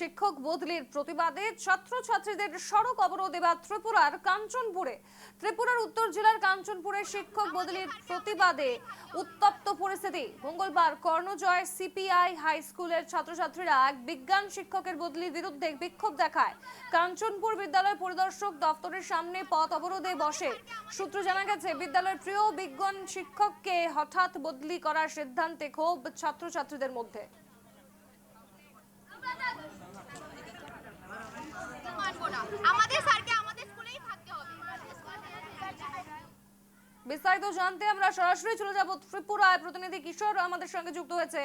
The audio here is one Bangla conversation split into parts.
শিক্ষক বদলির প্রতিবাদে ছাত্রছাত্রীদের সড়ক অবরোধ এবার ত্রিপুরার কাঞ্চনপুরে। ত্রিপুরার উত্তর জেলার কাঞ্চনপুরে শিক্ষক বদলির প্রতিবাদে উত্তপ্ত পরিস্থিতি। মঙ্গলবার কর্ণজয় সিপিআই হাই স্কুলের ছাত্রছাত্রীরা এক বিজ্ঞান শিক্ষকের বদলির বিরুদ্ধে বিক্ষোভ দেখায়। কাঞ্চনপুর বিদ্যালয় পরিদর্শক দপ্তরের সামনে পথ অবরোধে বসে। সূত্র জানা গেছে, বিদ্যালয়ের প্রিয় বিজ্ঞান শিক্ষককে হঠাৎ বদলি করার সিদ্ধান্তে ক্ষোভ ছাত্রছাত্রীদের মধ্যে মানবো না আমাদের স্যারকে আমাদের স্কুলেই থাকতে হবে বিস্তারিত জানতে আমরা সরাসরি চলে যাব ত্রিপুরায় প্রতিনিধি কিশোর আমাদের সঙ্গে যুক্ত হয়েছে।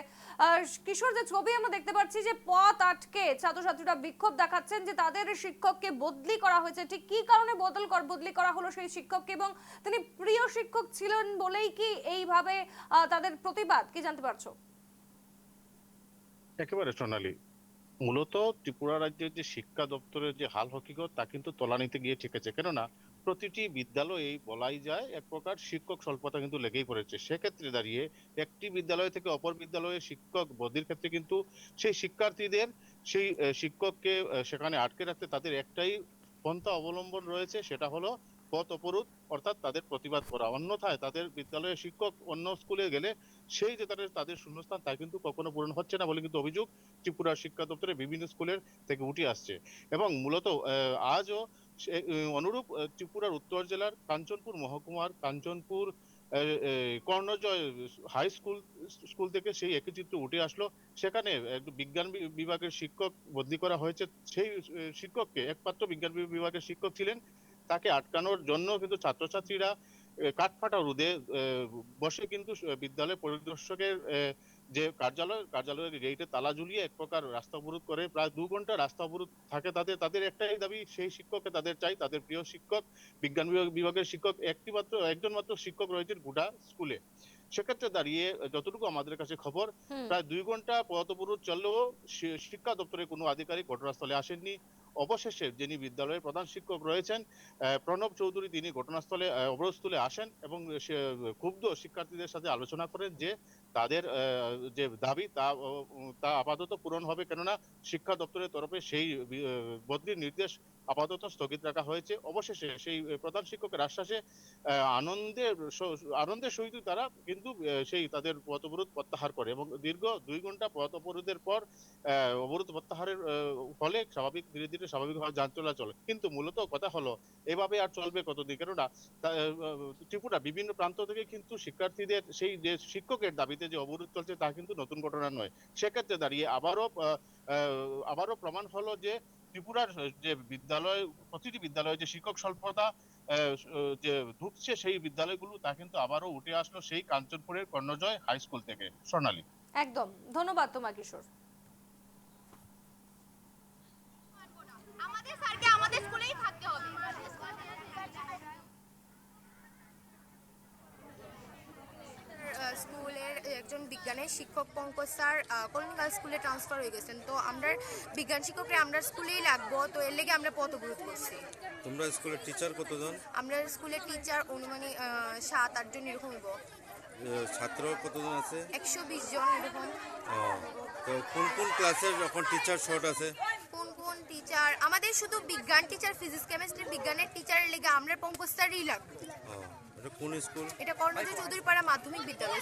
কিশোর, যে ছবি আমরা দেখতে পাচ্ছি যে পথ আটকে ছাত্রছাত্রীরা বিক্ষোভ দেখাচ্ছেন যে তাদের শিক্ষককে বদলি করা হয়েছে। ঠিক কি কারণে বদল কর, বদলি করা হলো সেই শিক্ষককে এবং তিনি প্রিয় শিক্ষক ছিলেন বলেই কি এইভাবে তাদের প্রতিবাদ? কি জানতে পারছ? একেবারে সোনালী। মূলত ত্রিপুরা রাজ্যের যে শিক্ষা দপ্তরের যে হাল হকিকত তা কিন্তু তলানিতে গিয়ে ঠেকেছে। কেননা প্রতিটি বিদ্যালয়েই বলাই যায় এক প্রকার শিক্ষক স্বল্পতা কিন্তু লেগেই পড়েছে। সেক্ষেত্রে দাঁড়িয়ে একটি বিদ্যালয় থেকে অপর বিদ্যালয়ে শিক্ষক বদলির ক্ষেত্রে কিন্তু সেই শিক্ষার্থীদের সেই শিক্ষককে সেখানে আটকে রাখতে তাদের একটাই পন্থা অবলম্বন রয়েছে, সেটা হলো পথ অবরোধ, অর্থাৎ তাদের প্রতিবাদ করা। অন্যথায় তাদের বিদ্যালয়ের শিক্ষক অন্য স্কুলে গেলে সেই যে তাদের তাদের শূন্যস্থান, তা কিন্তু কখনো পূরণ হচ্ছে না বলে কিন্তু অভিযোগ ত্রিপুরা শিক্ষা দপ্তরের বিভিন্ন স্কুলের থেকে উঠে আসছে। এবং মূলত আজও অনুরূপ ত্রিপুরার উত্তর জেলার কাঞ্চনপুর মহকুমার Kanchanpur Karnajoy high school school থেকে সেই একই চিত্র উঠে আসলো। সেখানে বিজ্ঞান বিভাগের শিক্ষক বদলি করা হয়েছে। সেই শিক্ষককে একমাত্র বিজ্ঞান বিভাগের শিক্ষক ছিলেন তাকে আটকানোর জন্য কিন্তু ছাত্রছাত্রীরা কাঠফাটা রোদে বসে কিন্তু বিদ্যালয় পরিদর্শকের যে কার্যালয় কার্যালয়ের গেটে তালা ঝুলিয়ে এক প্রকার রাস্তা অবরোধ করে প্রায় দু ঘণ্টা রাস্তা অবরোধ থাকে তাদের তাদের একটাই দাবি সেই শিক্ষককে তাদের চাই তাদের প্রিয় শিক্ষক বিজ্ঞান বিভাগের শিক্ষক একটি মাত্র একজন মাত্র শিক্ষক রয়েছেন গোটা স্কুলে। সেক্ষেত্রে দাঁড়িয়ে যতটুকু আমাদের কাছে খবর প্রায় দুই ঘণ্টা পথ অবরোধ চললেও শিক্ষা দপ্তরের কোনো আধিকারিক ঘটনাস্থলে আসেননি। অবশেষে যিনি বিদ্যালয়ের প্রধান শিক্ষক রয়েছেন প্রণব চৌধুরী তিনি ঘটনাস্থলে আহ, অবরোধস্থলে আসেন এবং ক্ষুব্ধ শিক্ষার্থীদের সাথে আলোচনা করেন যে তাদের যে দাবি তা তা আপাতত পূরণ হবে। কেননা শিক্ষা দপ্তরের তরফে সেই বদলির নির্দেশ আপাতত স্থগিত রাখা হয়েছে। অবশেষে সেই প্রধান শিক্ষকের আশ্বাসে আনন্দের আনন্দের সহিত তারা কিন্তু সেই তাদের পথ অবরোধ প্রত্যাহার করে এবং দীর্ঘ দুই ঘণ্টা পথ অবরোধের পর অবরোধ প্রত্যাহারের ফলে স্বাভাবিক, ধীরে ধীরে স্বাভাবিকভাবে যান চলাচল। কিন্তু মূলত কথা হলো, এভাবে আর চলবে কতদিন? কেননা ত্রিপুরা বিভিন্ন প্রান্ত থেকে কিন্তু শিক্ষার্থীদের, সেই যে শিক্ষকের দাবিতে যে অবরোধ চলছে তা কিন্তু নতুন ঘটনা নয়। সেক্ষেত্রে দাঁড়িয়ে আবারও আবারও প্রমাণ হলো যে ত্রিপুরার যে বিদ্যালয়, প্রতিটি বিদ্যালয়ে যে শিক্ষক স্বল্পতা যে ঢুকছে সেই বিদ্যালয়গুলো তা কিন্তু আবারও উঠে আসলো সেই কাঞ্চনপুরের কর্ণজয় হাই স্কুল থেকে। সোনালী। একদম। ধন্যবাদ তোমা কিশোর আমাদের স্যারকে আমাদের স্কুলেই থাকতে হবে আহ, স্কুলের একজন বিজ্ঞানের শিক্ষক পঙ্কজ স্যার কলকাতা স্কুলে ট্রান্সফার হয়ে গেছেন। তো আমরা বিজ্ঞান শিক্ষকরা আমরা স্কুলেই লাগবো তো এর লেগে আমরা পথ অবরোধ করছি। তোমরা স্কুলের টিচার কতজন? আমরা স্কুলের টিচার অনুমানিক সাত আটজন এরকম হইব। ছাত্র কতজন আছে? একশো বিশ জন এরকম। তো কোন কোন ক্লাসের এখন টিচার শর্ট আছে? কোন কোন টিচার আমাদের শুধু বিজ্ঞান টিচার ফিজিক্স কেমিস্ট্রি বিজ্ঞানের টিচারের লেগে আমরা পঙ্কজ স্যারই লাগবো। এটা কোন স্কুল এটা কর্ণজয় চৌধুরীপাড়া মাধ্যমিক বিদ্যালয়।